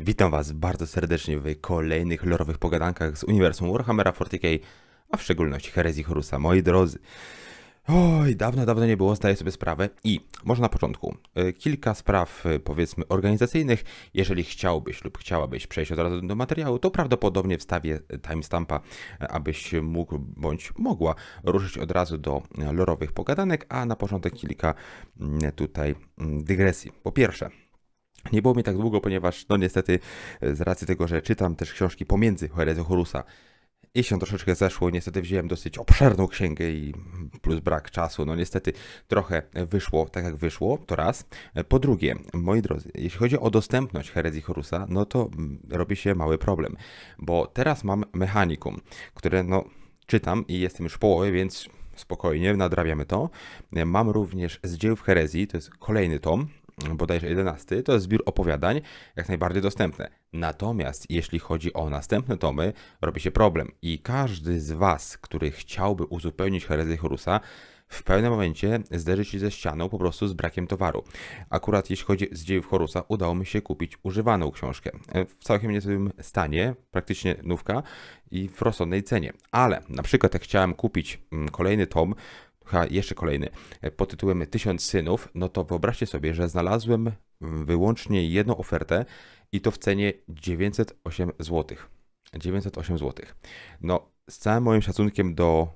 Witam Was bardzo serdecznie w kolejnych lorowych pogadankach z uniwersum Warhammera 40k, a w szczególności Herezji Horusa. Moi drodzy, oj, dawno, dawno nie było, zdaję sobie sprawę i może na początku y, kilka spraw, y, powiedzmy, organizacyjnych. Jeżeli chciałbyś lub chciałabyś przejść od razu do materiału, to prawdopodobnie wstawię timestampa, abyś mógł bądź mogła ruszyć od razu do lorowych pogadanek, a na początek kilka mm, tutaj mm, dygresji. Po pierwsze, nie było mi tak długo, ponieważ, no niestety, e, z racji tego, że czytam też książki pomiędzy Herezją Horusa i się troszeczkę zeszło, niestety wziąłem dosyć obszerną księgę i plus brak czasu, no niestety trochę wyszło tak jak wyszło, to raz. E, Po drugie, moi drodzy, jeśli chodzi o dostępność Herezji Horusa, no to mm, robi się mały problem, bo teraz mam mechanikum, które no czytam i jestem już w połowie, więc spokojnie, nadrabiamy to. E, Mam również z dzieł w herezji, to jest kolejny tom, bodajże 11, to jest zbiór opowiadań, jak najbardziej dostępne. Natomiast jeśli chodzi o następne tomy, robi się problem i każdy z Was, który chciałby uzupełnić herezję Horusa, w pewnym momencie zderzy się ze ścianą po prostu z brakiem towaru. Akurat jeśli chodzi z dziejów Horusa, udało mi się kupić używaną książkę. E, W całkiem niezłym stanie, praktycznie nówka i w rozsądnej cenie. Ale na przykład jak chciałem kupić mm, kolejny tom, chyba jeszcze kolejny, e, pod tytułem Tysiąc Synów, no to wyobraźcie sobie, że znalazłem mm, wyłącznie jedną ofertę i to w cenie 908 zł. 908 zł. No, z całym moim szacunkiem do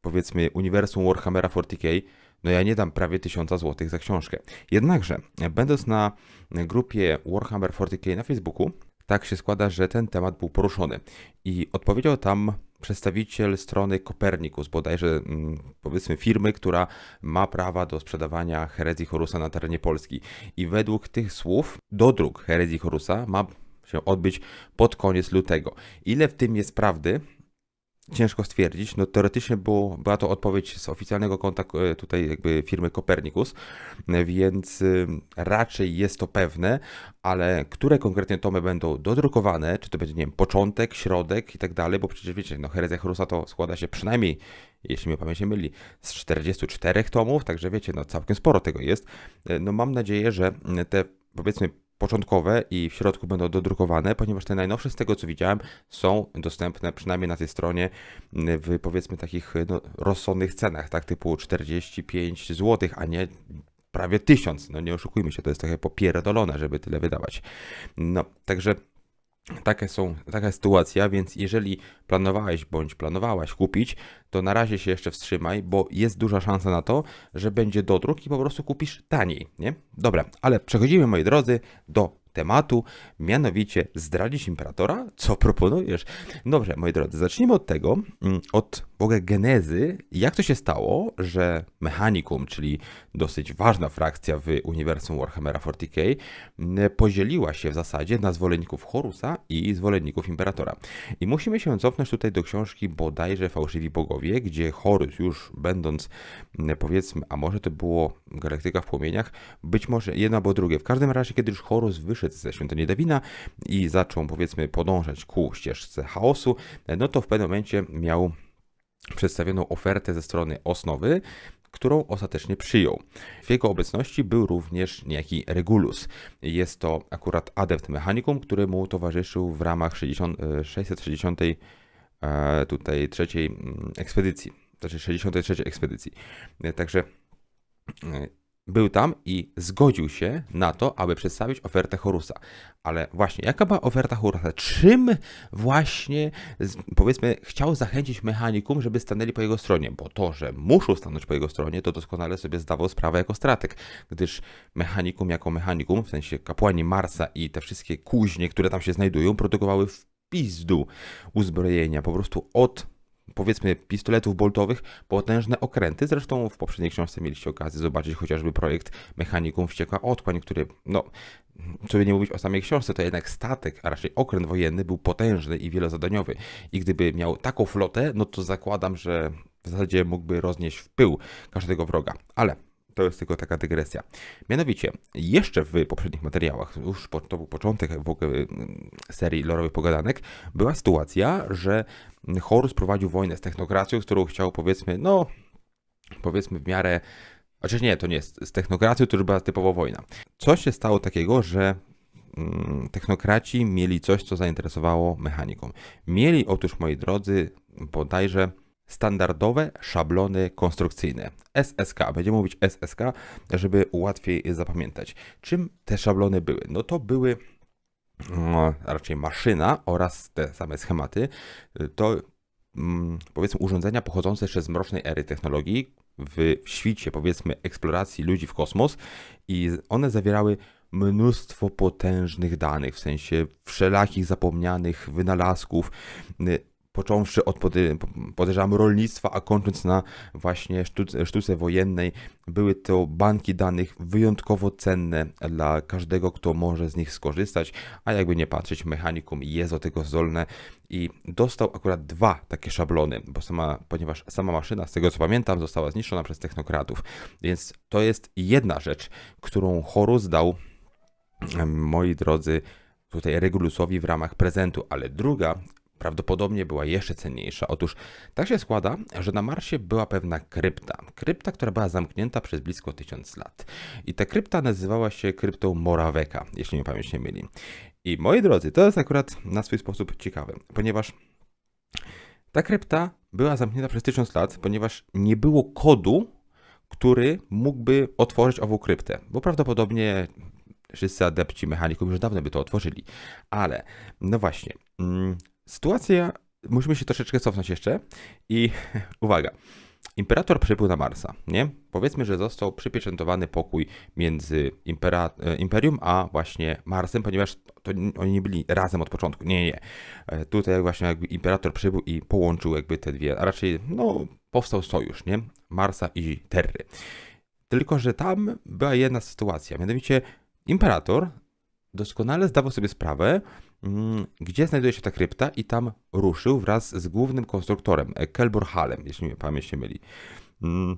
powiedzmy uniwersum Warhammera 40k, no ja nie dam prawie 1000 zł za książkę. Jednakże, e, będąc na grupie Warhammer 40k na Facebooku, tak się składa, że ten temat był poruszony i odpowiedział tam przedstawiciel strony Copernicus, bodajże mm, powiedzmy firmy, która ma prawa do sprzedawania herezji Horusa na terenie Polski. I według tych słów dodruk herezji Horusa ma się odbyć pod koniec lutego. Ile w tym jest prawdy? Ciężko stwierdzić. No teoretycznie było, była to odpowiedź z oficjalnego konta e, tutaj jakby firmy Copernicus, e, więc y, raczej jest to pewne, ale które konkretnie tomy będą dodrukowane, czy to będzie, nie wiem, początek, środek i tak dalej, bo przecież wiecie, no herezja Horusa to składa się przynajmniej, jeśli mnie pamięć nie myli, z 44 tomów, także wiecie, no całkiem sporo tego jest. E, No mam nadzieję, że te powiedzmy początkowe i w środku będą dodrukowane, ponieważ te najnowsze z tego co widziałem są dostępne przynajmniej na tej stronie w powiedzmy takich no, rozsądnych cenach, tak typu 45 zł, a nie prawie 1000. No nie oszukujmy się, to jest trochę popierdolone, żeby tyle wydawać. No, także takie są, taka sytuacja, więc jeżeli planowałeś bądź planowałaś kupić, to na razie się jeszcze wstrzymaj, bo jest duża szansa na to, że będzie dodruk i po prostu kupisz taniej, nie? Dobra, ale przechodzimy, moi drodzy, do tematu, mianowicie zdradzić imperatora? Co proponujesz? Dobrze, moi drodzy, zacznijmy od tego, mm, od w ogóle genezy, jak to się stało, że Mechanicum, czyli dosyć ważna frakcja w uniwersum Warhammera 40k, m, podzieliła się w zasadzie na zwolenników Horusa i zwolenników Imperatora. I musimy się cofnąć tutaj do książki bodajże Fałszywi Bogowie, gdzie Horus już będąc, m, powiedzmy, a może to było Galaktyka w Płomieniach, być może jedno albo drugie. W każdym razie, kiedy już Horus wyszedł ze świątyni Dawina i zaczął, powiedzmy, podążać ku ścieżce chaosu, no to w pewnym momencie miał przedstawioną ofertę ze strony Osnowy, którą ostatecznie przyjął. W jego obecności był również niejaki Regulus. Jest to akurat adept mechanikum, który mu towarzyszył w ramach 60, e, 660 e, tutaj trzeciej mm, ekspedycji, znaczy 63 ekspedycji. E, Także e, był tam i zgodził się na to, aby przedstawić ofertę Horusa. Ale właśnie, jaka była oferta Horusa? Czym właśnie, powiedzmy, chciał zachęcić mechanikum, żeby stanęli po jego stronie? Bo to, że muszą stanąć po jego stronie, to doskonale sobie zdawał sprawę jako strateg, gdyż mechanikum jako mechanikum, w sensie kapłani Marsa i te wszystkie kuźnie, które tam się znajdują, produkowały w pizdu uzbrojenia, po prostu od powiedzmy pistoletów boltowych potężne okręty. Zresztą w poprzedniej książce mieliście okazję zobaczyć chociażby projekt Mechanikum Wściekła Otchłań, który, no, co by nie mówić o samej książce, to jednak statek, a raczej okręt wojenny był potężny i wielozadaniowy. I gdyby miał taką flotę, no to zakładam, że w zasadzie mógłby roznieść w pył każdego wroga. Ale to jest tylko taka dygresja. Mianowicie, jeszcze w poprzednich materiałach, już po, to był początek w ogóle mm, serii lorowych pogadanek, była sytuacja, że Horus prowadził wojnę z technokracją, z którą chciał powiedzmy, no powiedzmy w miarę, znaczy nie, to nie jest, z technokracją to już była typowo wojna. Co się stało takiego, że mm, technokraci mieli coś, co zainteresowało mechanikom. Mieli otóż, moi drodzy, bodajże standardowe szablony konstrukcyjne. SSK, będziemy mówić SSK, żeby łatwiej zapamiętać. Czym te szablony były? No to były no, raczej maszyna oraz te same schematy. To mm, powiedzmy urządzenia pochodzące jeszcze z mrocznej ery technologii w świcie powiedzmy eksploracji ludzi w kosmos i one zawierały mnóstwo potężnych danych, w sensie wszelakich zapomnianych wynalazków, y, począwszy od podejrzewam rolnictwa, a kończąc na właśnie sztuce, sztuce wojennej, były to banki danych wyjątkowo cenne dla każdego, kto może z nich skorzystać, a jakby nie patrzeć, mechanikum jest do tego zdolne. I dostał akurat dwa takie szablony, bo sama, ponieważ sama maszyna, z tego co pamiętam, została zniszczona przez technokratów, więc to jest jedna rzecz, którą Horus dał, moi drodzy, tutaj Regulusowi w ramach prezentu, ale druga prawdopodobnie była jeszcze cenniejsza. Otóż tak się składa, że na Marsie była pewna krypta. Krypta, która była zamknięta przez blisko tysiąc lat. I ta krypta nazywała się kryptą Moraweka, jeśli mnie pamięć nie myli. I moi drodzy, to jest akurat na swój sposób ciekawe, ponieważ ta krypta była zamknięta przez tysiąc lat, ponieważ nie było kodu, który mógłby otworzyć ową kryptę, bo prawdopodobnie wszyscy adepci mechaników już dawno by to otworzyli. Ale, no właśnie, mm, sytuacja, musimy się troszeczkę cofnąć jeszcze i uwaga, imperator przybył na Marsa, nie? Powiedzmy, że został przypieczętowany pokój między impera, e, Imperium a właśnie Marsem, ponieważ to oni nie byli razem od początku, nie, nie. E, Tutaj właśnie jakby imperator przybył i połączył jakby te dwie, a raczej, no, powstał sojusz, nie? Marsa i Terry. Tylko, że tam była jedna sytuacja, mianowicie imperator doskonale zdawał sobie sprawę, gdzie znajduje się ta krypta i tam ruszył wraz z głównym konstruktorem, e, Kelbor Halem, jeśli mnie pamięć nie myli. Mm,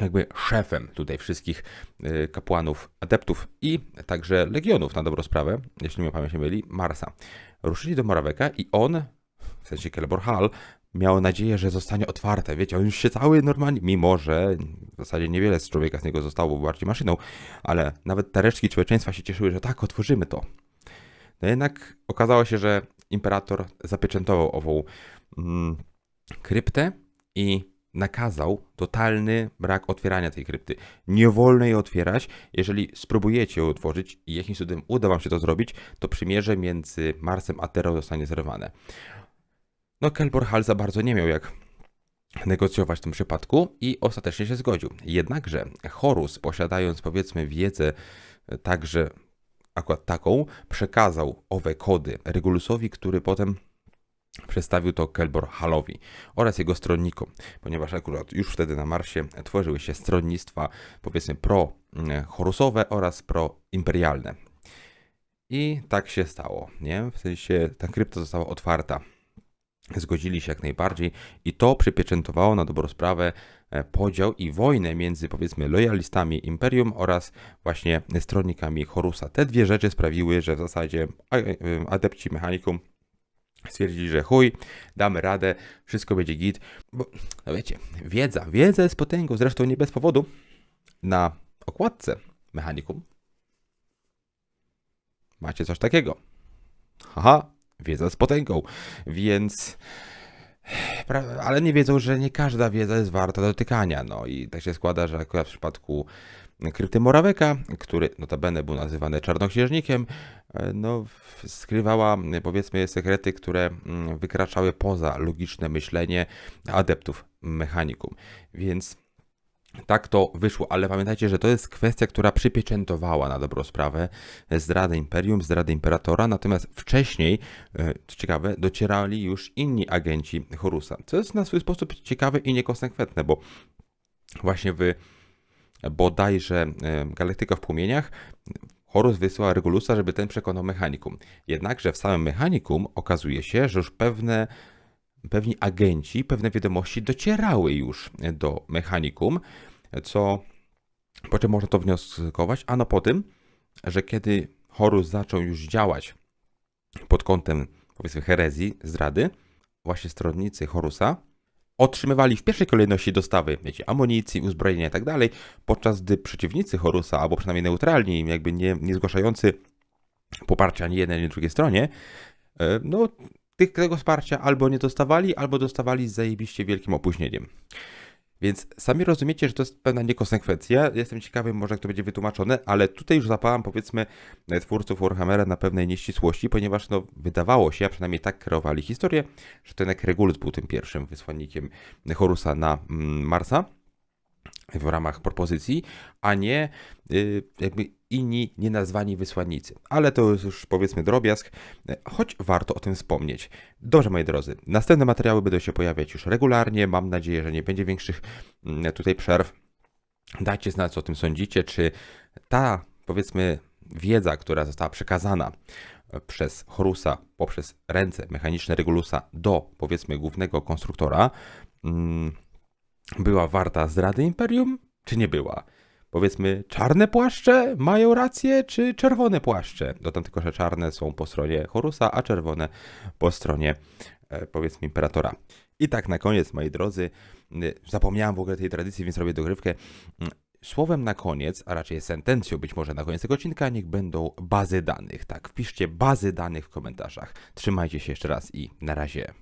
Jakby szefem tutaj wszystkich e, kapłanów, adeptów i także legionów na dobrą sprawę, jeśli mnie pamięć nie myli, Marsa. Ruszyli do Moraweka i on, w sensie Kelbor Hal, miał nadzieję, że zostanie otwarte. Wiecie, on już się cały normalnie, mimo że w zasadzie niewiele z człowieka z niego zostało, był bardziej maszyną, ale nawet te resztki człowieczeństwa się cieszyły, że tak, otworzymy to. No jednak okazało się, że imperator zapieczętował ową mm, kryptę i nakazał totalny brak otwierania tej krypty. Nie wolno jej otwierać. Jeżeli spróbujecie ją otworzyć i jakimś cudem uda wam się to zrobić, to przymierze między Marsem a Terą zostanie zerwane. No, Kelbor Hal za bardzo nie miał jak negocjować w tym przypadku i ostatecznie się zgodził. Jednakże Horus, posiadając powiedzmy wiedzę e, także akurat taką, przekazał owe kody Regulusowi, który potem przedstawił to Kelbor Halowi oraz jego stronnikom, ponieważ akurat już wtedy na Marsie tworzyły się stronnictwa powiedzmy pro-horusowe oraz pro-imperialne. I tak się stało, nie? W sensie ta krypta została otwarta zgodzili się jak najbardziej i to przypieczętowało na dobrą sprawę e, podział i wojnę między powiedzmy lojalistami Imperium oraz właśnie stronnikami Horusa. Te dwie rzeczy sprawiły, że w zasadzie a- e, adepci Mechanikum stwierdzili, że chuj, damy radę, wszystko będzie git, bo no wiecie, wiedza, wiedza jest potęgą, zresztą nie bez powodu na okładce Mechanikum macie coś takiego. Haha, wiedza z potęgą, więc. Ale nie wiedzą, że nie każda wiedza jest warta dotykania. No i tak się składa, że akurat w przypadku Krypty Moraweka, który notabene był nazywany czarnoksiężnikiem, no, skrywała powiedzmy sekrety, które mm, wykraczały poza logiczne myślenie adeptów mechanikum. Więc tak to wyszło, ale pamiętajcie, że to jest kwestia, która przypieczętowała na dobrą sprawę zdradę Imperium, zdradę Imperatora, natomiast wcześniej, e, co ciekawe, docierali już inni agenci Horusa, co jest na swój sposób ciekawe i niekonsekwentne, bo właśnie w bodajże e, Galaktyka w Płomieniach Horus wysyła Regulusa, żeby ten przekonał Mechanikum. Jednakże w samym Mechanikum okazuje się, że już pewne pewni agenci, pewne wiadomości docierały już do Mechanikum, co po czym można to wnioskować? Ano po tym, że kiedy Horus zaczął już działać pod kątem, powiedzmy, herezji, zdrady, właśnie stronnicy Horusa otrzymywali w pierwszej kolejności dostawy, wiecie, amunicji, uzbrojenia i tak podczas gdy przeciwnicy Horusa, albo przynajmniej neutralni, jakby nie, nie zgłaszający poparcia ani jednej, ani drugiej stronie, e, no tych, tego wsparcia albo nie dostawali, albo dostawali z zajebiście wielkim opóźnieniem. Więc sami rozumiecie, że to jest pewna niekonsekwencja. Jestem ciekawy, może jak to będzie wytłumaczone, ale tutaj już zapałam, powiedzmy, twórców Warhammera na pewnej nieścisłości, ponieważ no, wydawało się, a przynajmniej tak kreowali historię, że jednak Regulus był tym pierwszym wysłannikiem Horusa na mm, Marsa w ramach propozycji, a nie y, jakby inni nienazwani wysłannicy. Ale to już powiedzmy drobiazg, e, choć warto o tym wspomnieć. Dobrze, moi drodzy, następne materiały będą się pojawiać już regularnie. Mam nadzieję, że nie będzie większych mm, tutaj przerw. Dajcie znać, co o tym sądzicie, czy ta powiedzmy wiedza, która została przekazana e, przez Horusa poprzez ręce mechaniczne Regulusa do powiedzmy głównego konstruktora, mm, była warta zdrady Imperium, czy nie była? Powiedzmy, czarne płaszcze mają rację, czy czerwone płaszcze? Dodam tylko, że czarne są po stronie Horusa, a czerwone po stronie, e, powiedzmy, Imperatora. I tak na koniec, moi drodzy, y, zapomniałem w ogóle tej tradycji, więc robię dogrywkę. Mm, Słowem na koniec, a raczej sentencją być może na koniec tego odcinka, niech będą bazy danych. Tak, wpiszcie bazy danych w komentarzach. Trzymajcie się jeszcze raz i na razie.